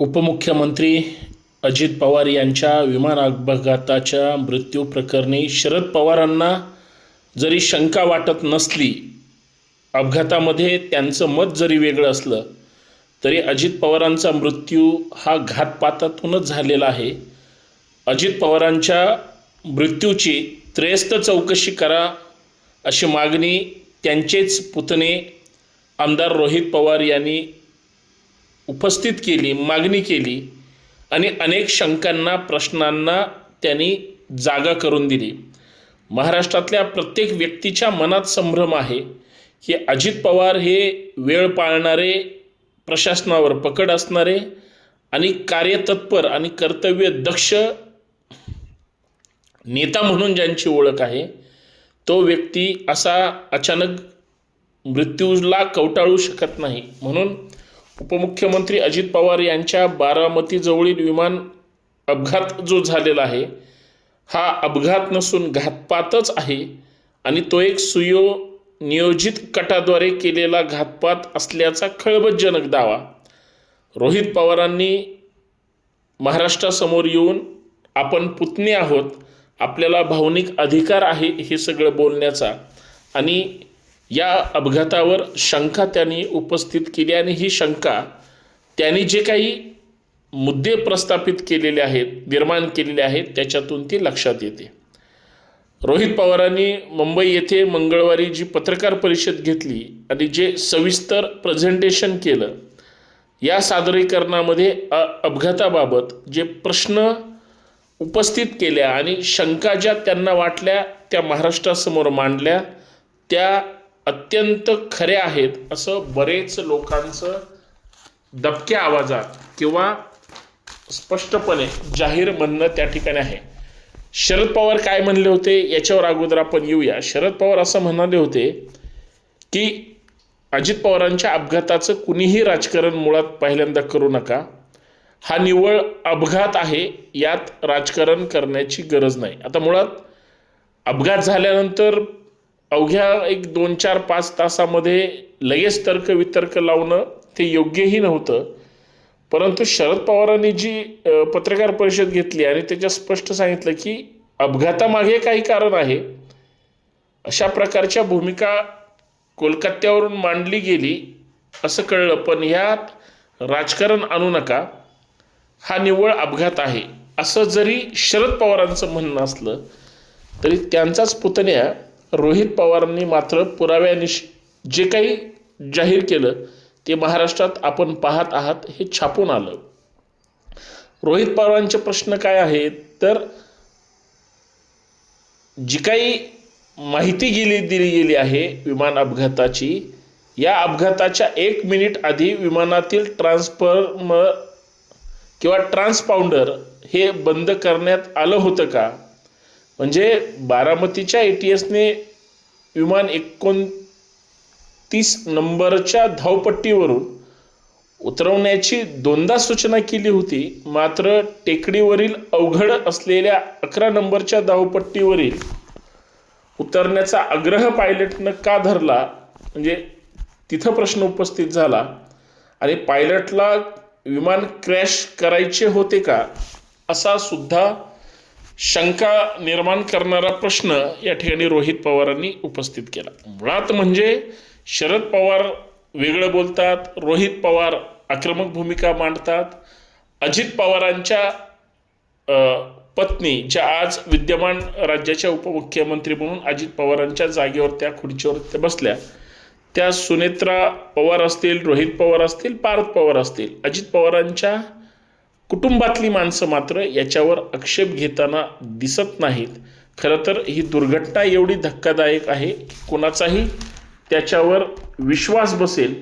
उपमुख्यमंत्री अजित पवार यांच्या विमान अपघाताच्या मृत्यू प्रकरणी शरद पवारांना जरी शंका वाटत नसली अपघातामध्ये त्यांचं मत जरी वेगळं असलं तरी अजित पवारांचा मृत्यू हा घातपातातूनच झालेला आहे. अजित पवारांच्या मृत्यूची त्रेस्त चौकशी करा अशी मागणी त्यांचेच पुतणे आमदार रोहित पवार यांनी उपस्थित केली मागणी केली आणि अनेक शंकांना प्रश्नांना त्यांनी जागा करून दिली. महाराष्ट्रातल्या प्रत्येक व्यक्तीच्या मनात संभ्रम आहे की अजित पवार हे वेळ पाळणारे प्रशासनावर पकड असणारे आणि कार्यतत्पर आणि कर्तव्य दक्ष नेता म्हणून ज्यांची ओळख आहे तो व्यक्ती असा अचानक मृत्यूला कवटाळू शकत नाही. म्हणून उपमुख्यमंत्री अजित पवार यांच्या बारामतीजवळील विमान अपघात जो झालेला आहे हा अपघात नसून घातपातच आहे आणि तो एक सुयो नियोजित कटाद्वारे केलेला घातपात असल्याचा खळबजनक दावा. रोहित पवारांनी महाराष्ट्रासमोर येऊन आपण पुतणे आहोत आपल्याला भावनिक अधिकार आहे हे सगळं बोलण्याचा आणि या अपघातावर शंका त्यांनी उपस्थित केली आणि ही शंका त्यांनी जे काही मुद्दे प्रस्थापित केलेले आहेत निर्माण केलेले आहेत त्याच्यातून ती लक्षात येते. रोहित पवारांनी मुंबई येथे मंगळवारी जी पत्रकार परिषद घेतली आणि जे सविस्तर प्रेझेंटेशन केलं या सादरीकरणामध्ये अ अपघाताबाबत जे प्रश्न उपस्थित केल्या आणि शंका ज्या त्यांना वाटल्या त्या महाराष्ट्रासमोर मांडल्या त्या अत्यंत खरे आहेत असं बरेच लोकांचं दबक्या आवाजात किंवा स्पष्टपणे जाहीर म्हणणं त्या ठिकाणी आहे. शरद पवार काय म्हणले होते याच्यावर अगोदर आपण येऊया. शरद पवार असं म्हणाले होते की अजित पवारांच्या अपघाताचं कुणीही राजकारण मुळात पहिल्यांदा करू नका. हा निव्वळ अपघात आहे यात राजकारण करण्याची गरज नाही. आता मुळात अपघात झाल्यानंतर अवघ्या एक दोन चार पाच तासामध्ये लगेच तर्कवितर्क लावणं ते योग्यही नव्हतं. परंतु शरद पवारांनी जी पत्रकार परिषद घेतली आणि त्याच्यात स्पष्ट सांगितलं की अपघातामागे काही कारण आहे. अशा प्रकारच्या भूमिका कोलकात्यावरून मांडली गेली असं कळलं पण ह्यात राजकारण आणू नका. हा निव्वळ अपघात आहे. असं जरी शरद पवारांचं म्हणणं असलं तरी त्यांचाच पुतण्या रोहित पवारांनी मात्र पुराव्यानिश जे काही जाहीर केलं ते महाराष्ट्रात आपण पाहत आहात हे छापून आलं. रोहित पवारांचे प्रश्न काय आहेत? तर जी काही माहिती गेली दिली गेली आहे विमान अपघाताची या अपघाताच्या एक मिनिट आधी विमानातील ट्रान्सफॉर्मर किंवा ट्रान्सपाऊंडर हे बंद करण्यात आलं होतं का? म्हणजे बारामतीच्या ए टी एसने विमान एकोणतीस नंबरच्या धावपट्टीवरून उतरवण्याची दोनदा सूचना केली होती. मात्र टेकडीवरील अवघड असलेल्या अकरा नंबरच्या धावपट्टीवरील उतरण्याचा आग्रह पायलटनं का धरला? म्हणजे तिथं प्रश्न उपस्थित झाला. आणि पायलटला विमान क्रॅश करायचे होते का? असा सुद्धा शंका निर्माण करणारा प्रश्न या ठिकाणी रोहित पवारांनी उपस्थित केला. मुळात म्हणजे शरद पवार वेगळं बोलतात रोहित पवार आक्रमक भूमिका मांडतात. अजित पवारांच्या पत्नी ज्या आज विद्यमान राज्याच्या उपमुख्यमंत्री म्हणून अजित पवारांच्या जागेवर त्या खुर्चीवर त्या बसल्या त्या सुनेत्रा पवार असतील रोहित पवार असतील पार्थ पवार असतील अजित पवारांच्या कुटुंबातली माणसं मात्र याच्यावर आक्षेप घेताना दिसत नाहीत. खरं तर ही दुर्घटना एवढी धक्कादायक आहे की कोणाचाही त्याच्यावर विश्वास बसेल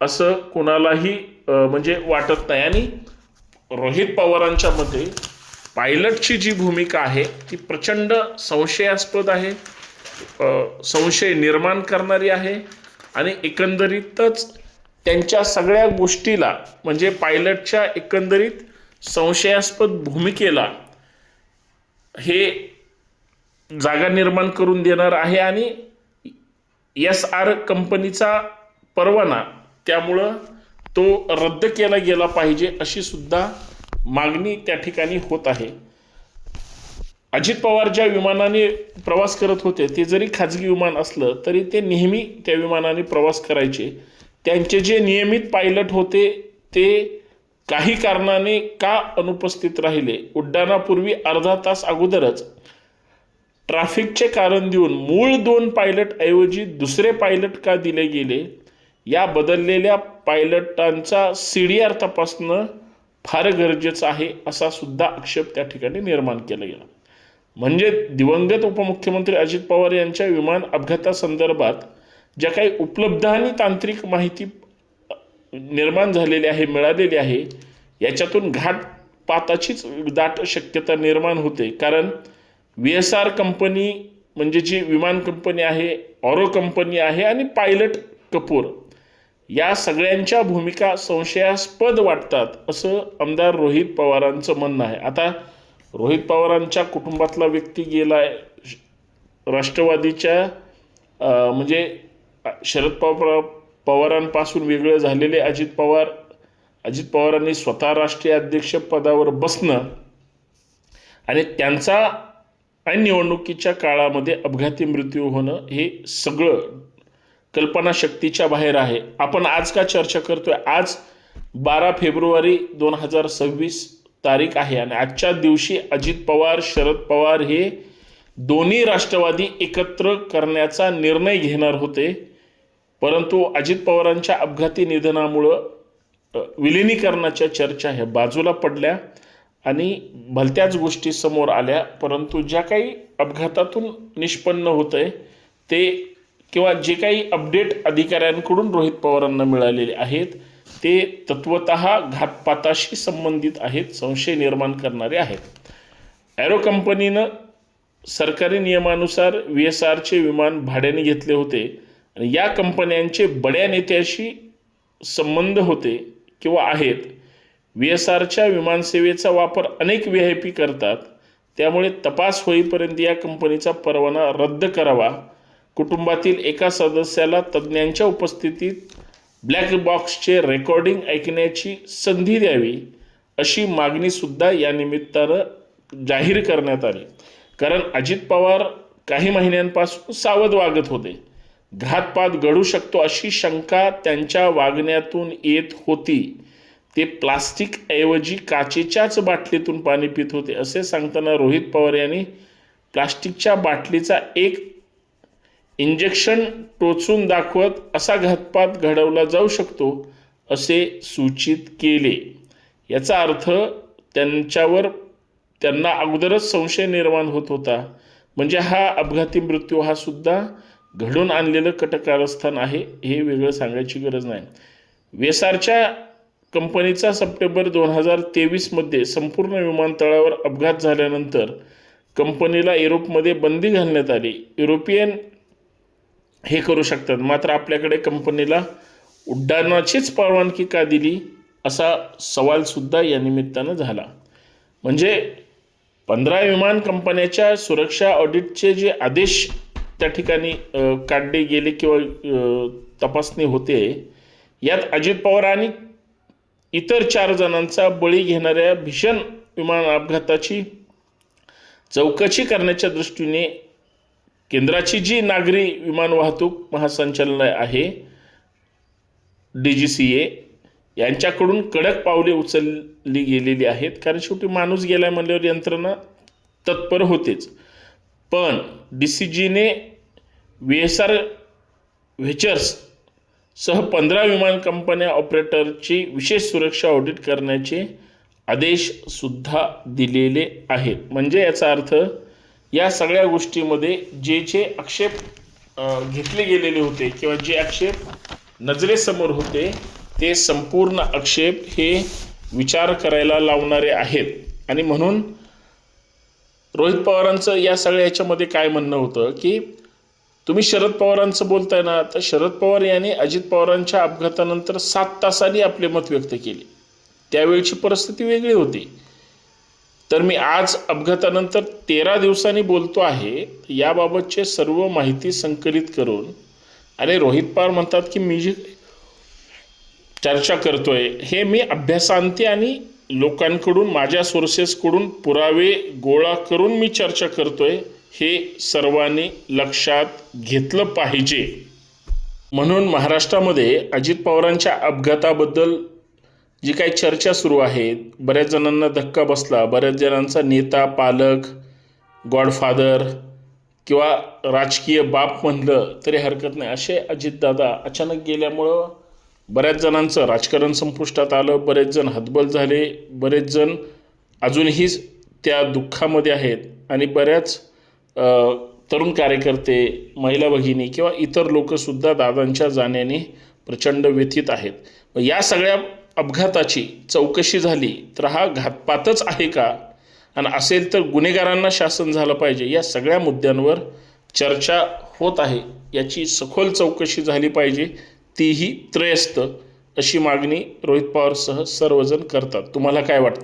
असं कोणालाही म्हणजे वाटत नाही. आणि रोहित पवारांच्या मते पायलटची जी भूमिका आहे ती प्रचंड संशयास्पद आहे संशय निर्माण करणारी आहे आणि एकंदरीतच त्यांच्या सगळ्या गोष्टीला म्हणजे पायलटच्या एकंदरीत संशयास्पद भूमिकेला हे जागा निर्माण करून देणार आहे आणि एस आर कंपनीचा परवाना त्यामुळं तो रद्द केला गेला पाहिजे अशी सुद्धा मागणी त्या ठिकाणी होत आहे. अजित पवार ज्या विमानाने प्रवास करत होते ते जरी खाजगी विमान असलं तरी ते नेहमी त्या विमानाने प्रवास करायचे. त्यांचे जे नियमित पायलट होते ते काही कारणाने का अनुपस्थित राहिले? उड्डाणापूर्वी अर्धा तास अगोदरच ट्रॅफिकचे कारण देऊन मूळ दोन पायलट ऐवजी दुसरे पायलट का दिले गेले? या बदललेल्या पायलटांचा सी डी आर तपासणं फार गरजेचं आहे असा सुद्धा आक्षेप त्या ठिकाणी निर्माण केला गेला. म्हणजे दिवंगत उपमुख्यमंत्री अजित पवार यांच्या विमान अपघातासंदर्भात ज्या काही उपलब्ध आणि तांत्रिक माहिती निर्माण झालेली आहे मिळालेली आहे याच्यातून घाटपाताचीच दाट शक्यता निर्माण होते. कारण व्ही एस आर कंपनी म्हणजे जी विमान कंपनी आहे ऑरो कंपनी आहे आणि पायलट कपूर या सगळ्यांच्या भूमिका संशयास्पद वाटतात असं आमदार रोहित पवारांचं म्हणणं आहे. आता रोहित पवारांच्या कुटुंबातला व्यक्ती गेला आहे राष्ट्रवादीच्या म्हणजे शरद पवार पवारांपासून वेगळं झालेले अजित पवार अजित पवारांनी स्वतः राष्ट्रीय अध्यक्ष पदावर बसणं आणि त्यांचा आणि निवडणुकीच्या काळामध्ये अपघाती मृत्यू होणं हे सगळं कल्पनाशक्तीच्या बाहेर आहे. आपण आज का चर्चा करतोय? आज बारा फेब्रुवारी दोन हजार सव्वीस तारीख आहे आणि आजच्या दिवशी अजित पवार शरद पवार हे दोन्ही राष्ट्रवादी एकत्र करण्याचा निर्णय घेणार होते. परंतु अजित पवारांच्या अपघाती निधनामुळं विलिनीकरणाच्या चर्चा ह्या बाजूला पडल्या आणि भलत्याच गोष्टी समोर आल्या. परंतु ज्या काही अपघातातून निष्पन्न होत आहे ते किंवा जे काही अपडेट अधिकाऱ्यांकडून रोहित पवारांना मिळालेले आहेत ते तत्वत घातपाताशी संबंधित आहेत संशय निर्माण करणारे आहेत. ॲरो कंपनीनं सरकारी नियमानुसार व्ही एस आरचे विमान भाड्याने घेतले होते. आणि या कंपन्यांचे बड्या नेत्याशी संबंध होते किंवा आहेत. व्ही एस आरच्या विमानसेवेचा वापर अनेक व्ही आय पी करतात. त्यामुळे तपास होईपर्यंत या कंपनीचा परवाना रद्द करावा. कुटुंबातील एका सदस्याला तज्ज्ञांच्या उपस्थितीत ब्लॅक बॉक्सचे रेकॉर्डिंग ऐकण्याची संधी द्यावी अशी मागणीसुद्धा या निमित्तानं जाहीर करण्यात आली. कारण अजित पवार काही महिन्यांपासून सावध वागत होते. घातपात घडू शकतो अशी शंका त्यांच्या वागण्यातून येत होती. ते प्लास्टिक ऐवजी काचेच्याच बाटलीतून पाणी पित होते असे सांगताना रोहित पवार यांनी प्लास्टिकच्या बाटलीचा एक इंजेक्शन टोचून दाखवत असा घातपात घडवला जाऊ शकतो असे सूचित केले. याचा अर्थ त्यांच्यावर त्यांना अगोदरच संशय निर्माण होत होता. म्हणजे हा अपघाती मृत्यू हा सुद्धा घडून आणलेलं कटकारस्थान आहे हे वेगळं सांगायची गरज नाही. वेसारच्या कंपनीचा सप्टेंबर दोन हजार तेवीसमध्ये संपूर्ण विमानतळावर अपघात झाल्यानंतर कंपनीला युरोपमध्ये बंदी घालण्यात आली. युरोपियन हे करू शकतात. मात्र आपल्याकडे कंपनीला उड्डाणाचीच परवानगी का दिली असा सवालसुद्धा या निमित्तानं झाला. म्हणजे पंधरा विमान कंपन्याच्या सुरक्षा ऑडिटचे जे आदेश त्या ठिकाणी काढले गेले किंवा तपासणी होते. यात अजित पवार आणि इतर चार जणांचा बळी घेणाऱ्या भीषण विमान अपघाताची चौकशी करण्याच्या दृष्टीने केंद्राची जी नागरी विमान वाहतूक महासंचालनालय आहे डी जी सी ए यांच्याकडून कडक पावले उचलली गेलेली आहेत. कारण शेवटी माणूस गेलाय म्हणल्यावर यंत्रणा तत्पर होतेच. पण डी सी जीने व्ही एस आर व्हेचर्स सह पंधरा विमान कंपन्या ऑपरेटरची विशेष सुरक्षा ऑडिट करण्याचे आदेशसुद्धा दिलेले आहेत. म्हणजे याचा अर्थ या सगळ्या गोष्टीमध्ये जे जे आक्षेप घेतले गेलेले होते किंवा जे आक्षेप नजरेसमोर होते ते संपूर्ण आक्षेप हे विचार करायला लावणारे आहेत. आणि म्हणून रोहित पवारांचं या सगळ्या याच्यामध्ये काय म्हणणं होतं की तुम्ही शरद पवारांचं बोलताय ना तर शरद पवार यांनी अजित पवारांच्या अपघातानंतर सात तासांनी आपले मत व्यक्त केले. त्यावेळची परिस्थिती वेगळी होती. तर मी आज अपघातानंतर तेरा दिवसांनी बोलतो आहे याबाबतचे सर्व माहिती संकलित करून आणि रोहित पवार म्हणतात की मी जी चर्चा करतोय हे मी अभ्यासांती आणि लोकांकडून माझ्या सोर्सेसकडून पुरावे गोळा करून मी चर्चा करतोय. हे सर्वांनी लक्षात घेतलं पाहिजे. म्हणून महाराष्ट्रामध्ये अजित पवारांच्या अपघाताबद्दल जी काही चर्चा सुरू आहे बऱ्याच जणांना धक्का बसला. बऱ्याच जणांचा नेता पालक गॉडफादर किंवा राजकीय बाप म्हणलं तरी हरकत नाही. असे अजितदादा अचानक गेल्यामुळं बऱ्याच जणांचं राजकारण संपुष्टात आलं. बरेच जण हतबल झाले. बरेच जण अजूनही त्या दुःखामध्ये आहेत. आणि बऱ्याच तरुण कार्यकर्ते महिला भगिनी किंवा इतर लोकसुद्धा दादांच्या जाण्याने प्रचंड व्यथित आहेत. मग या सगळ्या अपघाताची चौकशी झाली तर हा घातपातच आहे का? आणि असेल तर गुन्हेगारांना शासन झालं पाहिजे या सगळ्या मुद्द्यांवर चर्चा होत आहे. याची सखोल चौकशी झाली पाहिजे तीही त्रयस्थ अशी मागणी रोहित पवारसह सर्वजण करतात. तुम्हाला काय वाटतं?